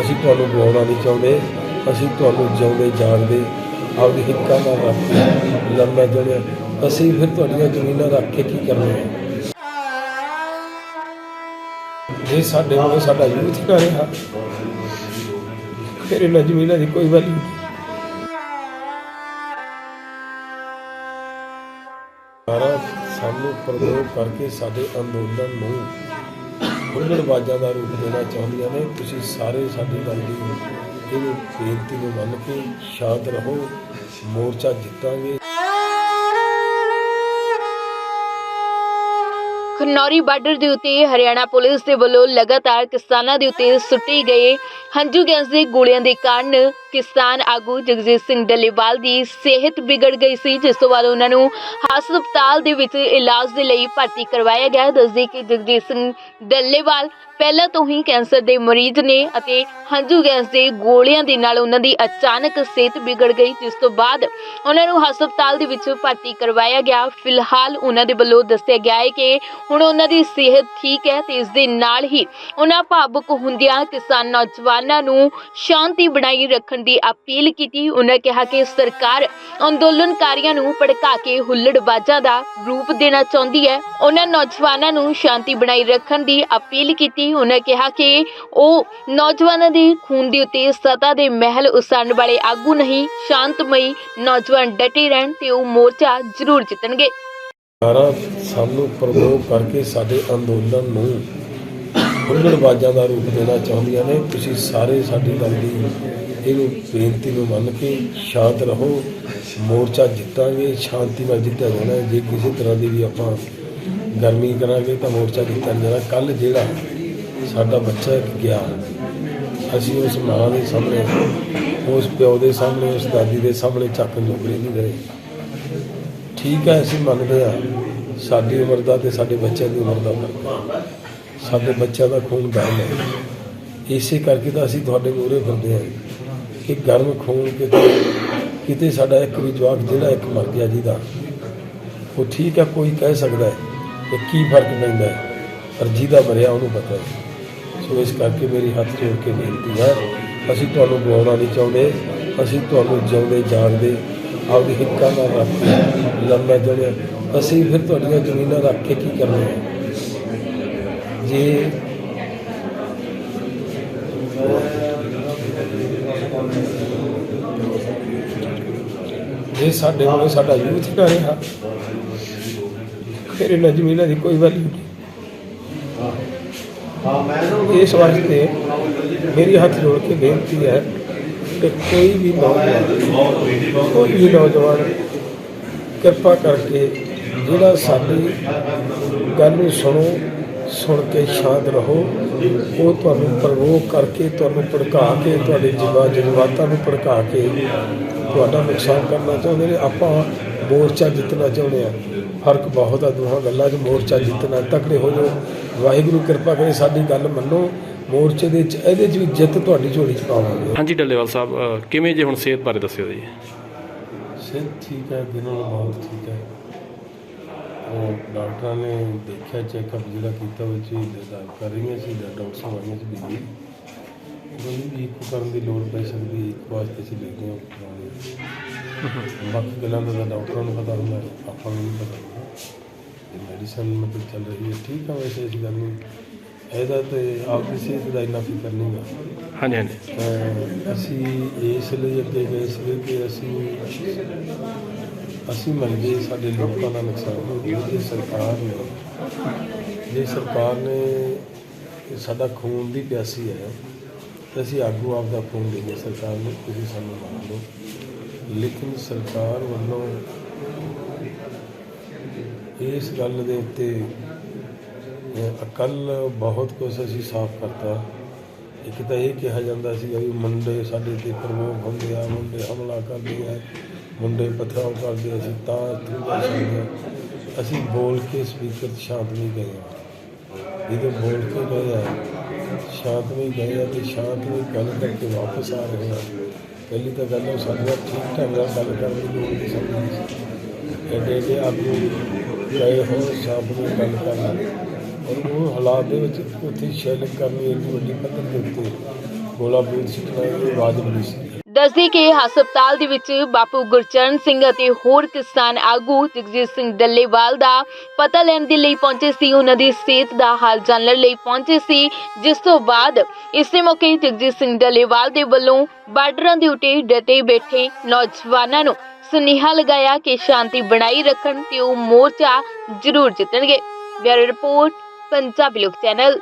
ਅਸੀਂ ਤੁਹਾਨੂੰ ਗਵਾਉਣਾ ਨਹੀਂ ਚਾਹੁੰਦੇ, ਅਸੀਂ ਤੁਹਾਨੂੰ ਜਿਉਂਦੇ ਜਾਗਦੇ ਆਪਦੀ ਹਿੱਕਾਂ ਨਾਲ ਰੱਖ ਕੇ ਲੰਮਾ ਜੜਿਆ ਅਸੀਂ ਫਿਰ ਤੁਹਾਡੀਆਂ ਜ਼ਮੀਨਾਂ ਰੱਖ ਕੇ ਕੀ ਕਰਨਾ ਹੈ ਜੇ ਸਾਡੇ ਕੋਲ ਸਾਡਾ ਯੂਥ ਨਾ ਰਿਹਾ, ਫਿਰ ਇਹਨਾਂ ਜ਼ਮੀਨਾਂ ਦੀ ਕੋਈ ਵੈਲਿਊ ਸਾਰਾ ਸਾਨੂੰ ਪ੍ਰਯੋਗ ਕਰਕੇ ਸਾਡੇ ਅੰਦੋਲਨ ਨੂੰ ਹੁੱਲੜਬਾਜ਼ਾਂ ਦਾ ਰੂਪ ਦੇਣਾ ਚਾਹੁੰਦੀਆਂ ਨੇ। ਤੁਸੀਂ ਸਾਰੇ ਸਾਡੀ ਗੱਲ ਦੀ ਇਹਨੂੰ ਬੇਨਤੀ ਨੂੰ ਮੰਨ ਕੇ ਸ਼ਾਂਤ ਰਹੋ। ਮੋਰਚਾ ਜਿੱਤਾਂਗੇ। ਖਨੌਰੀ ਬਾਰਡਰ ਦੇ ਉੱਤੇ ਹਰਿਆਣਾ ਪੁਲਿਸ ਦੇ ਵੱਲੋਂ ਲਗਾਤਾਰ ਕਿਸਾਨਾਂ ਦੇ ਉੱਤੇ ਸੁੱਟੇ ਗਏ ਹੰਝੂ ਗੈਸ ਦੇ ਗੋਲਿਆਂ ਦੇ ਕਾਰਨ ਕਿਸਾਨ ਆਗੂ ਜਗਜੀਤ ਸਿੰਘ ਡੱਲੇਵਾਲ ਦੀ ਸਿਹਤ ਵਿਗੜ ਗਈ ਸੀ, ਜਿਸ ਤੋਂ ਬਾਅਦ ਉਹਨਾਂ ਨੂੰ ਹਸਪਤਾਲ ਦੇ ਵਿੱਚ ਇਲਾਜ ਦੇ ਲਈ ਭਰਤੀ ਕਰਵਾਇਆ ਗਿਆ। ਦੱਸਦੇ ਕਿ ਜਗਜੀਤ ਸਿੰਘ ਡੱਲੇਵਾਲ ਪਹਿਲਾਂ ਤੋਂ ਹੀ ਕੈਂਸਰ ਦੇ ਮਰੀਜ਼ ਨੇ ਅਤੇ ਹੰਝੂ ਗੈਸ ਦੇ ਗੋਲੀਆਂ ਦੇ ਨਾਲ ਉਹਨਾਂ ਦੀ ਅਚਾਨਕ ਸਿਹਤ ਵਿਗੜ ਗਈ, ਜਿਸ ਤੋਂ ਬਾਅਦ ਉਹਨਾਂ ਨੂੰ ਹਸਪਤਾਲ ਦੇ ਵਿੱਚ ਭਰਤੀ ਕਰਵਾਇਆ ਗਿਆ। ਫਿਲਹਾਲ ਉਹਨਾਂ ਦੇ ਵੱਲੋਂ ਦੱਸਿਆ ਗਿਆ ਹੈ ਕਿ ਹੁਣ ਉਹਨਾਂ ਦੀ ਸਿਹਤ ਠੀਕ ਹੈ ਤੇ ਇਸ ਦੇ ਨਾਲ ਹੀ ਉਹਨਾਂ ਭਾਵੁਕ ਹੁੰਦਿਆਂ ਕਿਸਾਨ ਨੌਜਵਾਨਾਂ ਨੂੰ ਸ਼ਾਂਤੀ ਬਣਾਈ ਰੱਖਣ ਦੀ ਅਪੀਲ ਕੀਤੀ। ਉਹਨਾਂ ਕਿਹਾ ਕਿ ਸਰਕਾਰ ਅੰਦੋਲਨਕਾਰੀਆਂ ਨੂੰ ਭੜਕਾ ਕੇ ਹੁੱਲੜਬਾਜ਼ਾਂ ਦਾ ਰੂਪ ਦੇਣਾ ਚਾਹੁੰਦੀ ਹੈ। ਉਹਨਾਂ ਨੌਜਵਾਨਾਂ ਨੂੰ ਸ਼ਾਂਤੀ ਬਣਾਈ ਰੱਖਣ ਦੀ ਅਪੀਲ ਕੀਤੀ। ਉਹਨਾਂ ਕਿਹਾ ਕਿ ਉਹ ਨੌਜਵਾਨਾਂ ਦੇ ਖੂਨ ਦੇ ਉੱਤੇ ਸਤਾ ਦੇ ਮਹਿਲ ਉਸਾਰਨ ਵਾਲੇ ਆਗੂ ਨਹੀਂ, ਸ਼ਾਂਤਮਈ ਨੌਜਵਾਨ ਡਟੇ ਰਹਿਣ ਤੇ ਉਹ ਮੋਰਚਾ ਜ਼ਰੂਰ ਜਿੱਤਣਗੇ। ਸਾਰਾ ਸਾਨੂੰ ਪ੍ਰਯੋਗ ਕਰਕੇ ਸਾਡੇ ਅੰਦੋਲਨ ਨੂੰ ਹੁੱਲੜਬਾਜ਼ਾਂ ਦਾ ਰੂਪ ਦੇਣਾ ਚਾਹੁੰਦੀਆਂ ਨੇ। ਤੁਸੀਂ ਸਾਰੇ ਸਾਡੀ ਗੱਲ ਦੀ ਇਹਨੂੰ ਬੇਨਤੀ ਨੂੰ ਮੰਨ ਕੇ ਸ਼ਾਂਤ ਰਹੋ। ਮੋਰਚਾ ਜਿੱਤਾਂਗੇ, ਸ਼ਾਂਤੀ ਨਾਲ ਜਿੱਤਿਆ ਜਾਣਾ ਜੇ ਕਿਸੇ ਤਰ੍ਹਾਂ ਦੀ ਵੀ ਆਪਾਂ ਗਰਮੀ ਕਰਾਂਗੇ ਤਾਂ ਮੋਰਚਾ ਜਿੱਤਿਆ ਨਹੀਂ ਜਾਣਾ। ਕੱਲ ਜਿਹੜਾ ਸਾਡਾ ਬੱਚਾ ਗਿਆ, ਅਸੀਂ ਉਸ ਮਾਂ ਦੇ ਸਾਹਮਣੇ, ਉਸ ਪਿਓ ਦੇ ਸਾਹਮਣੇ, ਉਸ ਦਾਦੀ ਦੇ ਸਾਹਮਣੇ ਚੱਕ ਜੋਗਰੇ ਨਹੀਂ ਰਹੇ। ਠੀਕ ਹੈ, ਅਸੀਂ ਮੰਨਦੇ ਹਾਂ, ਸਾਡੀ ਉਮਰ ਦਾ ਤੇ ਸਾਡੇ ਬੱਚਿਆਂ ਦੀ ਉਮਰ ਦਾ ਫ਼ਰਕ ਹੈ। ਸਾਡੇ ਬੱਚਿਆਂ ਦਾ ਖੂਨ ਬਹਿਲ ਹੈ। ਇਸੇ ਕਰਕੇ ਤਾਂ ਅਸੀਂ ਤੁਹਾਡੇ ਮੂਹਰੇ ਫਿਰਦੇ ਹਾਂ ਕਿ ਗਰਮ ਖੂਨ ਕਿਤੇ ਕਿਤੇ ਸਾਡਾ ਇੱਕ ਵੀ ਜਵਾਕ ਜਿਹੜਾ ਇੱਕ ਮਰ ਗਿਆ ਜਿਹਦਾ, ਉਹ ਠੀਕ ਹੈ, ਕੋਈ ਕਹਿ ਸਕਦਾ ਹੈ ਕਿ ਕੀ ਫ਼ਰਕ ਪੈਂਦਾ ਹੈ, ਪਰ ਜਿਹਦਾ ਮਰਿਆ ਉਹਨੂੰ ਪਤਾ ਹੈ। ਸੋ ਇਸ ਕਰਕੇ ਮੇਰੀ ਹੱਥ ਜੋੜ ਕੇ ਬੇਨਤੀ ਹੈ, ਅਸੀਂ ਤੁਹਾਨੂੰ ਗਵਾਉਣਾ ਨਹੀਂ ਚਾਹੁੰਦੇ, ਅਸੀਂ ਤੁਹਾਨੂੰ ਜਿਉਂਦੇ ਜਾਗਦੇ ਆਪਦੀ ਹਿੱਕਾਂ ਨਾਲ ਰੱਖ ਕੇ ਲੰਮਾ ਜੜਿਆ ਅਸੀਂ ਫਿਰ ਤੁਹਾਡੀਆਂ ਜ਼ਮੀਨਾਂ ਰੱਖ ਕੇ ਕੀ ਕਰਨਾ ਹੈ? ਜੇ ਜੇ ਸਾਡੇ ਕੋਲ ਸਾਡਾ ਯੂਥ ਨਾ ਰਿਹਾ, ਫਿਰ ਇਹਨਾਂ ਜ਼ਮੀਨਾਂ ਦੀ ਕੋਈ ਵੈਲਿਊ ਨਹੀਂ। ਇਸ ਵਾਸਤੇ ਮੇਰੀ ਹੱਥ ਜੋੜ ਕੇ ਬੇਨਤੀ ਹੈ ਕਿ ਕੋਈ ਵੀ ਨੌਜਵਾਨ, ਕੋਈ ਵੀ ਨੌਜਵਾਨ ਕਿਰਪਾ ਕਰਕੇ ਜਿਹੜਾ ਸਾਡੀ ਗੱਲ ਨੂੰ ਸੁਣੋ, ਸੁਣ ਕੇ ਸ਼ਾਂਤ ਰਹੋ, ਉਹ ਤੁਹਾਨੂੰ ਪ੍ਰਵੋਕ ਕਰਕੇ, ਤੁਹਾਨੂੰ ਭੜਕਾ ਕੇ, ਤੁਹਾਡੇ ਜੀਵਾ ਜਜ਼ਬਾਤਾਂ ਨੂੰ ਭੜਕਾ ਕੇ ਤੁਹਾਡਾ ਨੁਕਸਾਨ ਕਰਨਾ ਚਾਹੁੰਦੇ ਨੇ। ਆਪਾਂ ਮੋਰਚਾ ਜਿੱਤਣਾ ਚਾਹੁੰਦੇ ਆ ਫ਼ਰਕ ਬਹੁਤ ਆ ਦੋਹਾਂ ਗੱਲਾਂ 'ਚ। ਮੋਰਚਾ ਜਿੱਤਣਾ ਤਕੜੇ ਹੋ ਜਾਓ। ਵਾਹਿਗੁਰੂ ਕਿਰਪਾ ਕਰੇ ਸਾਡੀ ਗੱਲ ਮੰਨੋ। ਮੋਰਚੇ ਦੇ ਵਿੱਚ ਇਹਦੇ 'ਚ ਵੀ ਜਿੱਤ ਤੁਹਾਡੀ ਝੋਲੀ 'ਚ ਪਾਵਾਂਗੇ। ਹਾਂਜੀ ਡੱਲੇਵਾਲ ਸਾਹਿਬ ਅ, ਕਿਵੇਂ ਜੇ ਹੁਣ ਸਿਹਤ ਬਾਰੇ ਦੱਸਿਓ ਜੀ? ਸਿਹਤ ਠੀਕ ਹੈ ਦਿਨੋਂ ਬਹੁਤ ਠੀਕ ਹੈ। ਉਹ ਡਾਕਟਰਾਂ ਨੇ ਦੇਖਿਆ ਚੈੱਕਅਪ ਜਿਹੜਾ ਕੀਤਾ ਉਹ ਚ ਦਾ ਕਰ ਰਹੀਆਂ ਸੀ ਜਾਂ ਡਾਕਟਰ ਸਾਹਿਬ ਆਈਆਂ ਸੀ ਬੀਬੀ ਉਹਨੂੰ ਵੀ ਇੱਕ ਕਰਨ ਦੀ ਲੋੜ ਪੈ ਸਕਦੀ ਇੱਕ ਵਾਸਤੇ ਅਸੀਂ ਲੈਦੇ ਹਾਂ ਕਰਾਉਣੀ ਬਾਕੀ ਗੱਲਾਂ ਦਾ ਤਾਂ ਡਾਕਟਰਾਂ ਨੂੰ ਪਤਾ ਹੁੰਦਾ ਆਪਾਂ ਨੂੰ ਨਹੀਂ ਪਤਾ ਹੁੰਦਾ। ਮੈਡੀਸਨ ਮਤਲਬ ਚੱਲ ਰਹੀ ਹੈ ਠੀਕ ਹੈ ਵੈਸੇ ਇਸ ਗੱਲ ਨੂੰ। ਇਹਦਾ ਤੇ ਆਪਦੀ ਸਿਹਤ ਦਾ ਇੰਨਾ ਫਿਕਰ ਨਹੀਂ ਹੈ ਹਾਂਜੀ ਹਾਂਜੀ। ਤਾਂ ਅਸੀਂ ਇਸ ਲਈ ਅੱਗੇ ਗਏ ਸੀ ਕਿ ਅਸੀਂ ਅਸੀਂ ਮੰਨ ਗਏ ਸਾਡੇ ਲੋਕਾਂ ਦਾ ਨੁਕਸਾਨ ਹੋ ਗਿਆ। ਜੇ ਸਰਕਾਰ ਨੇ ਜੇ ਸਰਕਾਰ ਨੇ ਸਾਡਾ ਖੂਨ ਦੀ ਪਿਆਸੀ ਹੈ ਤਾਂ ਅਸੀਂ ਆਗੂ ਆਪ ਦਾ ਖੂਨ ਦੇਈਏ ਸਰਕਾਰ ਨੂੰ ਤੁਸੀਂ ਸਾਨੂੰ ਮੰਨ ਲਓ ਲੇਕਿਨ ਸਰਕਾਰ ਵੱਲੋਂ ਇਸ ਗੱਲ ਦੇ ਉੱਤੇ ਅਕਲ ਬਹੁਤ ਕੁਝ ਅਸੀਂ ਸਾਫ਼ ਕਰਤਾ। ਇੱਕ ਤਾਂ ਇਹ ਕਿਹਾ ਜਾਂਦਾ ਸੀ ਵੀ ਮੁੰਡੇ ਸਾਡੇ ਤੇ ਪ੍ਰਮੋਖ ਹੁੰਦੇ ਆ ਮੁੰਡੇ ਹਮਲਾ ਕਰਦੇ ਆ ਮੁੰਡੇ ਪਥਰਾਓ ਕਰਦੇ ਆ, ਅਸੀਂ ਤਾਂ ਇੱਥੋਂ ਅਸੀਂ ਬੋਲ ਕੇ ਸਪੀਕਰ 'ਚ ਸ਼ਾਂਤਮਈ ਗਏ ਹਾਂ ਜਦੋਂ ਬੋਲ ਕੇ ਗਏ ਆ ਸ਼ਾਂਤਮਈ ਗਏ ਆ ਤੇ ਸ਼ਾਂਤਮਈ ਗੱਲ ਕਰਕੇ ਵਾਪਸ ਆ ਰਹੇ ਆ। ਪਹਿਲੀ ਤਾਂ ਗੱਲ ਉਹ ਸਾਡੇ ਠੀਕ ਢੰਗ ਨਾਲ ਗੱਲ ਕਰਨ ਦੀ ਲੋੜ ਨਹੀਂ ਸਮਝੀ ਐਡੇ ਐਡੇ ਆਗੂ ਗਏ ਹੋ ਸ਼ਾਂਤਮਈ ਗੱਲ ਕਰਨਾ। ਔਰ ਉਹ ਹਾਲਾਤ ਦੇ ਵਿੱਚ ਉੱਥੇ ਸ਼ੈਲਿੰਗ ਕਰਨੀ ਇੰਨੀ ਵੱਡੀ ਪੱਧਰ ਦੇ ਉੱਤੇ ਗੋਲਾ ਬਰੂਦ ਸਿੱਟਣਾ ਇਹ ਵਾਜਬ ਨਹੀਂ ਸੀ। ਦੱਸਦੀ ਕਿ ਹਸਪਤਾਲ ਦੇ ਵਿੱਚ ਬਾਪੂ ਗੁਰਚਰਨ ਸਿੰਘ ਅਤੇ ਹੋਰ ਕਿਸਾਨ ਆਗੂ ਜਗਜੀਤ ਸਿੰਘ ਡੱਲੇਵਾਲ ਦਾ ਪਤਾ ਲੈਣ ਦੇ ਲਈ ਪਹੁੰਚੇ ਸੀ। ਉਹਨਾਂ ਦੀ ਸਿਹਤ ਦਾ ਹਾਲ ਜਾਣਨ ਲਈ ਪਹੁੰਚੇ ਸੀ। ਜਿਸ ਤੋਂ ਬਾਅਦ ਇਸੇ ਮੌਕੇ ਜਗਜੀਤ ਸਿੰਘ ਡੱਲੇਵਾਲ ਦੇ ਵੱਲੋਂ ਬਾਰਡਰਾਂ ਦੇ ਉੱਤੇ ਡਟੇ ਬੈਠੇ ਨੌਜਵਾਨਾਂ ਨੂੰ ਸੁਨੇਹਾ ਲਗਾਇਆ ਕਿ ਸ਼ਾਂਤੀ ਬਣਾਈ ਰੱਖਣ ਤੇ ਉਹ ਮੋਰਚਾ ਜ਼ਰੂਰ ਜਿੱਤਣਗੇ। ਬਿਊਰੋ ਰਿਪੋਰਟ ਪੰਜਾਬੀ ਲੋਕ ਚੈਨਲ